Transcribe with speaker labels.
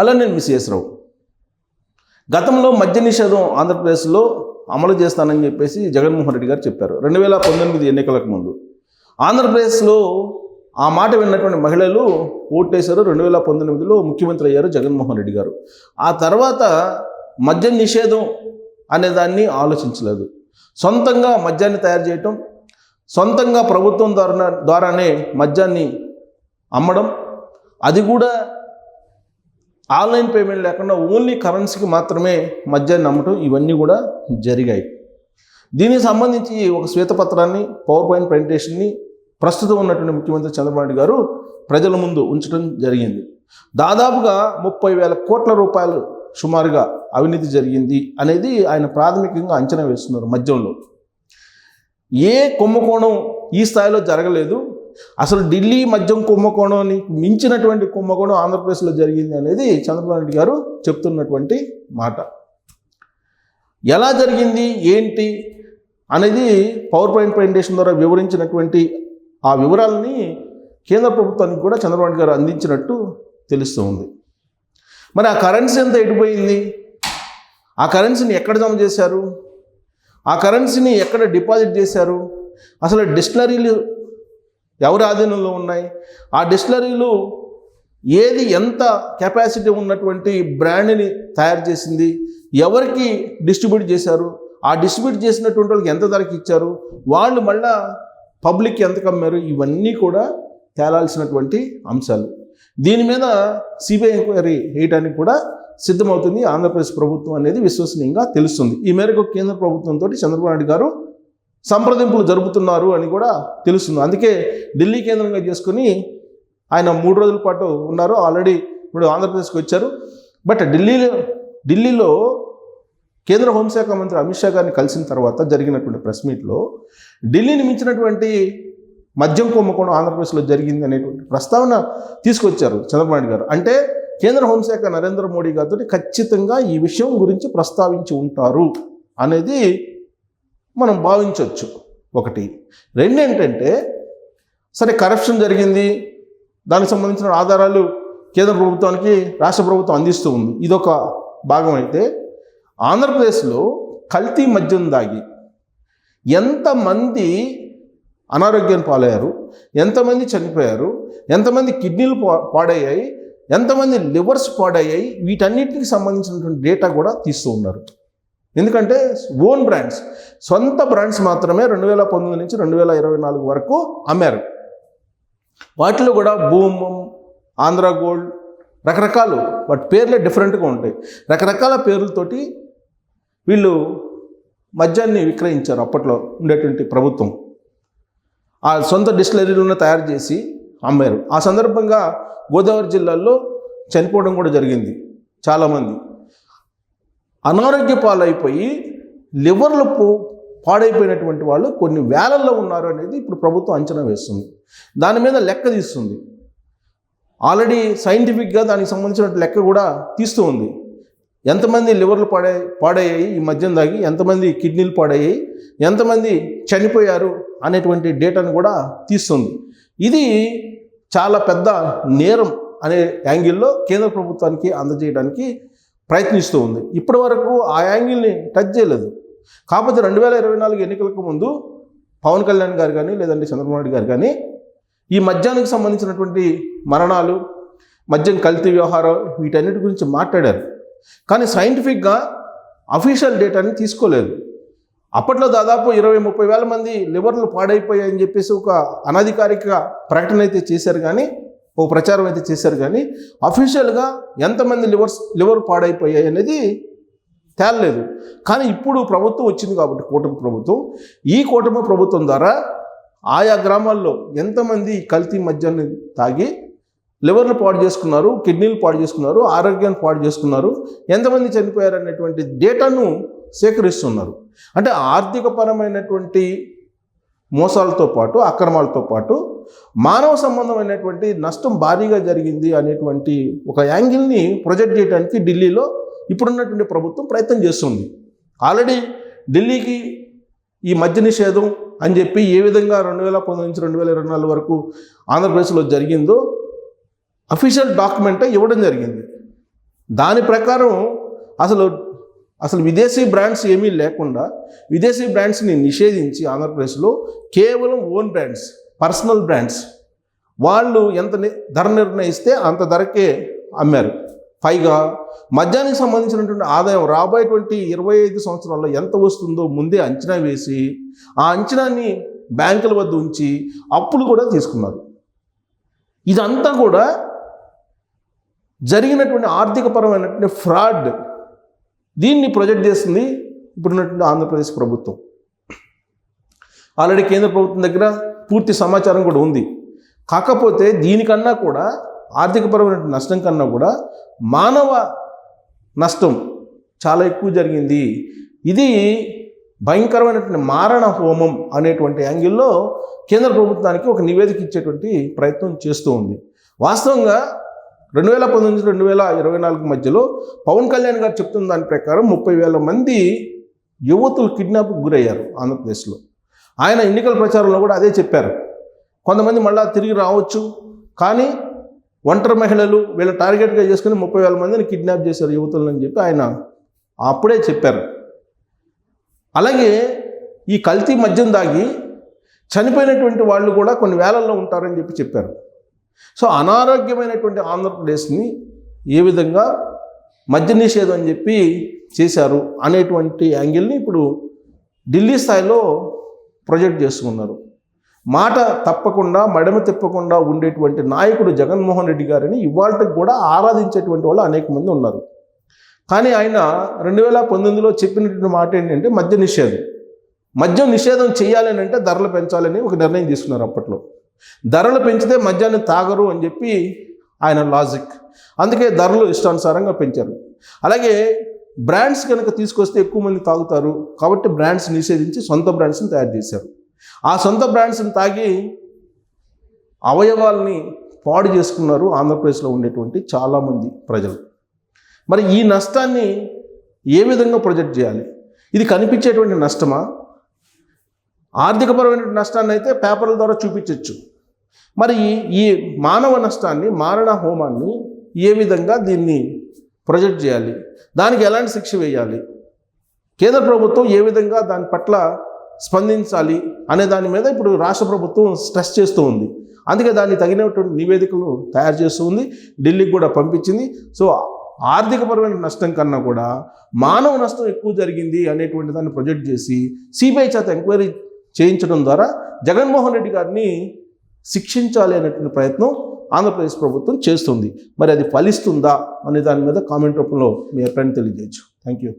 Speaker 1: Hello నేను miss రావు. గతంలో మద్య నిషేధం ఆంధ్రప్రదేశ్లో అమలు చేస్తానని చెప్పేసి జగన్మోహన్ రెడ్డి గారు చెప్పారు. రెండు వేల పంతొమ్మిది ఎన్నికలకు ముందు. ఆంధ్రప్రదేశ్లో ఆ మాట విన్నటువంటి మహిళలు ఓటేశారు. రెండు వేల పంతొమ్మిదిలో ముఖ్యమంత్రి అయ్యారు జగన్మోహన్ రెడ్డి గారు. ఆ తర్వాత మద్య నిషేధం అనే దాన్ని ఆలోచించలేదు. సొంతంగా మద్యాన్ని తయారు చేయటం సొంతంగా ప్రభుత్వం ద్వారా ద్వారానే మద్యాన్ని అమ్మడం అది కూడా ఆన్లైన్ పేమెంట్ లేకుండా ఓన్లీ కరెన్సీకి మాత్రమే మద్యాన్ని అమ్మటం ఇవన్నీ కూడా జరిగాయి. దీనికి సంబంధించి ఒక శ్వేతపత్రాన్ని పవర్ పాయింట్ ప్రజెంటేషన్ని ప్రస్తుతం ఉన్నటువంటి ముఖ్యమంత్రి చంద్రబాబు గారు ప్రజల ముందు ఉంచడం జరిగింది. దాదాపుగా ముప్పై వేల కోట్ల రూపాయలు సుమారుగా అవినీతి జరిగింది అనేది ఆయన ప్రాథమికంగా అంచనా వేస్తున్నారు మద్యంలో. ఏ కుంభకోణం ఈ స్థాయిలో జరగలేదు. అసలు ఢిల్లీ మద్యం కుంభకోణాన్ని మించినటువంటి కుంభకోణం ఆంధ్రప్రదేశ్లో జరిగింది అనేది చంద్రబాబు నాయుడు గారు చెప్తున్నటువంటి మాట. ఎలా జరిగింది ఏంటి అనేది పవర్ పాయింట్ ప్రజెంటేషన్ ద్వారా వివరించినటువంటి ఆ వివరాలని కేంద్ర ప్రభుత్వానికి కూడా చంద్రబాబు నాయుడు గారు అందించినట్టు తెలుస్తూ ఉంది. మరి ఆ కరెన్సీ ఎంత ఎడిపోయింది ఆ కరెన్సీని ఎక్కడ జమ చేశారు? ఆ కరెన్సీని ఎక్కడ డిపాజిట్ చేశారు? అసలు డిస్టిలరీలు ఎవరి ఆధీనంలో ఉన్నాయి? ఆ డిస్టిలరీలు ఏది ఎంత కెపాసిటీ ఉన్నటువంటి బ్రాండ్ని తయారు చేసింది? ఎవరికి డిస్ట్రిబ్యూట్ చేశారు? ఆ డిస్ట్రిబ్యూట్ చేసినటువంటి వాళ్ళకి ఎంత ధరకి ఇచ్చారు? వాళ్ళు మళ్ళా పబ్లిక్ ఎంత కమ్మారు? ఇవన్నీ కూడా తేలాల్సినటువంటి అంశాలు. దీని మీద సిబిఐ ఎంక్వైరీ వేయడానికి కూడా సిద్ధమవుతుంది. ఆంధ్రప్రదేశ్ ప్రభుత్వం అనేది విశ్వసనీయంగా తెలుస్తుంది. ఈ మేరకు కేంద్ర ప్రభుత్వంతో చంద్రబాబు నాయుడు గారు సంప్రదింపులు జరుపుతున్నారు అని కూడా తెలుస్తుంది. అందుకే ఢిల్లీ కేంద్రంగా చేసుకుని ఆయన మూడు రోజుల పాటు ఉన్నారు. ఆల్రెడీ ఇప్పుడు ఆంధ్రప్రదేశ్కి వచ్చారు. బట్ ఢిల్లీలో ఢిల్లీలో కేంద్ర హోంశాఖ మంత్రి అమిత్ షా గారిని కలిసిన తర్వాత జరిగినటువంటి ప్రెస్ మీట్లో ఢిల్లీని మించినటువంటి మద్యం కుంభకోణం ఆంధ్రప్రదేశ్లో జరిగింది అనేటువంటి ప్రస్తావన తీసుకొచ్చారు చంద్రబాబు నాయుడు గారు. అంటే కేంద్ర హోంశాఖ నరేంద్ర మోడీ గారితో ఖచ్చితంగా ఈ విషయం గురించి ప్రస్తావించి ఉంటారు అనేది మనం భావించవచ్చు. ఒకటి. రెండు ఏంటంటే సరే కరప్షన్ జరిగింది. దానికి సంబంధించిన ఆధారాలు కేంద్ర ప్రభుత్వానికి రాష్ట్ర ప్రభుత్వం అందిస్తూ ఉంది. ఇదొక భాగం అయితే ఆంధ్రప్రదేశ్లో కల్తీ మద్యం దాగి ఎంతమంది అనారోగ్యం పాలయ్యారు? ఎంతమంది చనిపోయారు? ఎంతమంది కిడ్నీలు పా- పాడయ్యాయి? ఎంతమంది లివర్స్ పాడయ్యాయి? వీటన్నిటికి సంబంధించినటువంటి డేటా కూడా తీస్తూ ఉన్నారు. ఎందుకంటే ఓన్ బ్రాండ్స్ సొంత బ్రాండ్స్ మాత్రమే రెండు వేల పంతొమ్మిది నుంచి రెండు వేల ఇరవై నాలుగు వరకు అమ్మారు. వాటిలో కూడా భూమ్ ఆంధ్ర గోల్డ్ రకరకాలు వాటి పేర్లే డిఫరెంట్గా ఉంటాయి. రకరకాల పేర్లతోటి వీళ్ళు మద్యాన్ని విక్రయించారు అప్పట్లో ఉండేటువంటి ప్రభుత్వం. ఆ సొంత డిస్టిలరీలను తయారు చేసి అమ్మారు. ఆ సందర్భంగా గోదావరి జిల్లాలో చనిపోవడం కూడా జరిగింది చాలామంది. అనారోగ్య పాలైపోయి లివర్లు పాడైపోయినటువంటి వాళ్ళు కొన్ని వేలల్లో ఉన్నారు అనేది ఇప్పుడు ప్రభుత్వం అంచనా వేస్తుంది. దాని మీద లెక్క తీస్తుంది. ఆల్రెడీ సైంటిఫిక్గా దానికి సంబంధించిన లెక్క కూడా తీస్తూ ఉంది. ఎంతమంది లివర్లు పాడే పాడయ్యాయి ఈ మద్యం దాగి ఎంతమంది కిడ్నీలు పాడయ్యాయి ఎంతమంది చనిపోయారు అనేటువంటి డేటాను కూడా తీస్తుంది. ఇది చాలా పెద్ద నేరం అనే యాంగిల్లో కేంద్ర ప్రభుత్వానికి అందజేయడానికి ప్రయత్నిస్తూ ఉంది. ఇప్పటి వరకు ఆ యాంగిల్ని టచ్ చేయలేదు. కాకపోతే రెండు వేల ఇరవై నాలుగు ఎన్నికలకు ముందు పవన్ కళ్యాణ్ గారు కానీ లేదంటే చంద్రబాబు నాయుడు గారు కానీ ఈ మద్యానికి సంబంధించినటువంటి మరణాలు మద్యం కల్తీ వ్యవహారం వీటన్నిటి గురించి మాట్లాడారు. కానీ సైంటిఫిక్గా అఫీషియల్ డేటాని తీసుకోలేదు. అప్పట్లో దాదాపు ఇరవై ముప్పై వేల మంది లివర్లు పాడైపోయాయని చెప్పేసి ఒక అనధికారిక ప్రకటన అయితే చేశారు కానీ ఓ ప్రచారం అయితే చేశారు కానీ అఫీషియల్గా ఎంతమంది లివర్స్ లివర్ పాడైపోయాయి అనేది తేలలేదు. కానీ ఇప్పుడు ప్రభుత్వం వచ్చింది కాబట్టి కూటమి ప్రభుత్వం ఈ కూటమి ప్రభుత్వం ద్వారా ఆయా గ్రామాల్లో ఎంతమంది కల్తీ మద్యాన్ని తాగి లివర్లు పాడు చేసుకున్నారు కిడ్నీలు పాడు చేసుకున్నారు ఆరోగ్యాన్ని పాడు చేసుకున్నారు ఎంతమంది చనిపోయారు అనేటువంటి డేటాను సేకరిస్తున్నారు. అంటే ఆర్థికపరమైనటువంటి మోసాలతో పాటు అక్రమాలతో పాటు మానవ సంబంధమైనటువంటి నష్టం భారీగా జరిగింది అనేటువంటి ఒక యాంగిల్ని ప్రొజెక్ట్ చేయడానికి ఢిల్లీలో ఇప్పుడున్నటువంటి ప్రభుత్వం ప్రయత్నం చేస్తుంది. ఆల్రెడీ ఢిల్లీకి ఈ మద్య నిషేధం అని చెప్పి ఏ విధంగా రెండు వేల పంతొమ్మిది నుంచి రెండు వేల ఇరవై నాలుగు వరకు ఆంధ్రప్రదేశ్లో జరిగిందో అఫీషియల్ డాక్యుమెంటే ఇవ్వడం జరిగింది. దాని ప్రకారం అసలు అసలు విదేశీ బ్రాండ్స్ ఏమీ లేకుండా విదేశీ బ్రాండ్స్ని నిషేధించి ఆంధ్రప్రదేశ్లో కేవలం ఓన్ బ్రాండ్స్ పర్సనల్ బ్రాండ్స్. వాళ్ళు ఎంత ధర నిర్ణయిస్తే అంత ధరకే అమ్మారు. పైగా మద్యానికి సంబంధించినటువంటి ఆదాయం రాబోయేటువంటి ఇరవై ఐదు సంవత్సరాల్లో ఎంత వస్తుందో ముందే అంచనా వేసి ఆ అంచనాన్ని బ్యాంకుల వద్ద ఉంచి అప్పులు కూడా తీసుకున్నారు. ఇదంతా కూడా జరిగినటువంటి ఆర్థికపరమైనటువంటి ఫ్రాడ్. దీన్ని ప్రొజెక్ట్ చేస్తుంది ఇప్పుడున్నటువంటి ఆంధ్రప్రదేశ్ ప్రభుత్వం. ఆల్రెడీ కేంద్ర ప్రభుత్వం దగ్గర పూర్తి సమాచారం కూడా ఉంది. కాకపోతే దీనికన్నా కూడా ఆర్థికపరమైన నష్టం కన్నా కూడా మానవ నష్టం చాలా ఎక్కువ జరిగింది. ఇది భయంకరమైనటువంటి మారణ హోమం అనేటువంటి యాంగిల్లో కేంద్ర ప్రభుత్వానికి ఒక నివేదిక ఇచ్చేటువంటి ప్రయత్నం చేస్తూ ఉంది. వాస్తవంగా రెండు వేల పంతొమ్మిది రెండు వేల ఇరవై నాలుగు మధ్యలో పవన్ కళ్యాణ్ గారు చెప్తున్న దాని ప్రకారం ముప్పై వేల మంది యువతులు కిడ్నాప్కి గురయ్యారు ఆంధ్రప్రదేశ్లో. ఆయన ఎన్నికల ప్రచారంలో కూడా అదే చెప్పారు. కొంతమంది మళ్ళా తిరిగి రావచ్చు. కానీ ఒంటరి మహిళలు వీళ్ళ టార్గెట్గా చేసుకుని ముప్పై వేల మందిని కిడ్నాప్ చేశారు యువతులను చెప్పి ఆయన అప్పుడే చెప్పారు. అలాగే ఈ కల్తీ మద్యం దాగి చనిపోయినటువంటి వాళ్ళు కూడా కొన్ని వేలల్లో ఉంటారని చెప్పి చెప్పారు. సో అనారోగ్యమైనటువంటి ఆంధ్రప్రదేశ్ని ఏ విధంగా మద్య నిషేధం అని చెప్పి చేశారు అనేటువంటి యాంగిల్ని ఇప్పుడు ఢిల్లీ స్థాయిలో ప్రొజెక్ట్ చేసుకున్నారు మాట తప్పకుండా మడమ తిప్పకుండా ఉండేటువంటి నాయకుడు జగన్మోహన్ రెడ్డి గారిని ఇవాళకి కూడా ఆరాధించేటువంటి వాళ్ళు అనేక మంది ఉన్నారు. కానీ ఆయన రెండు వేల పంతొమ్మిదిలో చెప్పినటువంటి మాట ఏంటంటే మద్య నిషేధం మద్యం నిషేధం చేయాలని అంటే ధరలు పెంచాలని ఒక నిర్ణయం తీసుకున్నారు అప్పట్లో. ధరలు పెంచితే మద్యాన్ని తాగరు అని చెప్పి ఆయన లాజిక్ అందుకే ధరలు ఇష్టానుసారంగా పెంచారు. అలాగే బ్రాండ్స్ కనుక తీసుకొస్తే ఎక్కువ మంది తాగుతారు. కాబట్టి బ్రాండ్స్ నిషేధించి సొంత బ్రాండ్స్ని తయారు చేశారు. ఆ సొంత బ్రాండ్స్ని తాగి అవయవాల్ని పాడు చేసుకున్నారు ఆంధ్రప్రదేశ్లో ఉండేటువంటి చాలామంది ప్రజలు. మరి ఈ నష్టాన్ని ఏ విధంగా ప్రొజెక్ట్ చేయాలి? ఇది కనిపించేటువంటి నష్టమా? ఆర్థికపరమైన నష్టాన్ని అయితే పేపర్ల ద్వారా చూపించవచ్చు మరి ఈ- మానవ నష్టాన్ని మారణ హోమాన్ని ఏ విధంగా దీన్ని ప్రొజెక్ట్ చేయాలి? దానికి ఎలాంటి శిక్ష వేయాలి? కేంద్ర ప్రభుత్వం ఏ విధంగా దాని పట్ల స్పందించాలి అనే దాని మీద ఇప్పుడు రాష్ట్ర ప్రభుత్వం స్ట్రెస్ చేస్తూ ఉంది. అందుకే దాన్ని తగినటువంటి నివేదికలు తయారు చేస్తూ ఉంది. ఢిల్లీకి కూడా పంపించింది. సో ఆర్థికపరమైన నష్టం కన్నా కూడా మానవ నష్టం ఎక్కువ జరిగింది అనేటువంటి దాన్ని ప్రొజెక్ట్ చేసి సిబిఐ చేత ఎంక్వైరీ చేయించడం ద్వారా జగన్మోహన్ రెడ్డి గారిని శిక్షించాలి అనేటువంటి ప్రయత్నం ఆంధ్రప్రదేశ్ ప్రభుత్వం చేస్తుంది. మరి అది ఫలిస్తుందా అనే దాని మీద కామెంట్ రూపంలో మీ అభిప్రాయం తెలియజేయచ్చు. Thank you